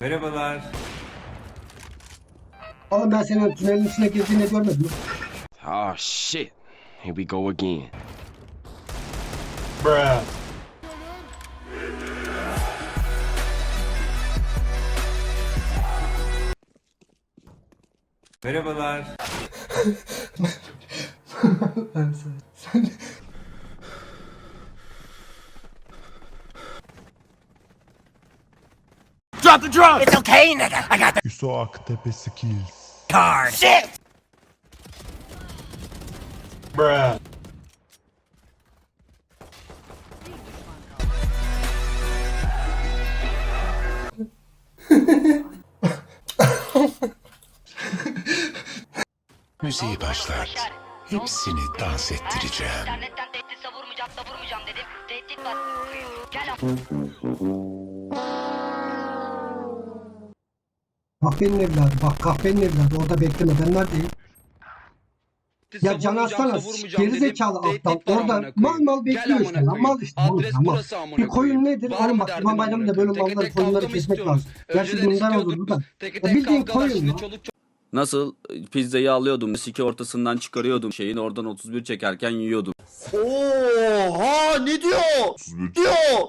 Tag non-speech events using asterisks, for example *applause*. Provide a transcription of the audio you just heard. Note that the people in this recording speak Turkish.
Merhabalar. Oğlum ben senin tünelin içine girdiğini görmedim. Oh shit. Here we go again. Merhabalar. *laughs* Drop the drop! It's okay, nigga. I got the Üso Aktepe Skills. card. Shit! Müziği başlat. Hepsini dans ettireceğim. İnternetten tehdit savurmayacağım savurmayacağım dedim. Tehdit var. Gel Kahvenin evladı bak kahvenin evladı orada bekleme ben neredeyim? Ya can alsana geri zekalı aptal orada mal mal bekliyor işte lan mal işte mal mal. burası amına Bir koyun nedir? Oğlum bak Kurban Bayramı'nda böyle malları koyunları kesmek lazım. Gerçi bundan olur bu da. bildiğin koyun ya. Nasıl? Pizzayı alıyordum, siki ortasından çıkarıyordum. Şeyin oradan 31 çekerken yiyordum. Oha ne diyor? Diyor.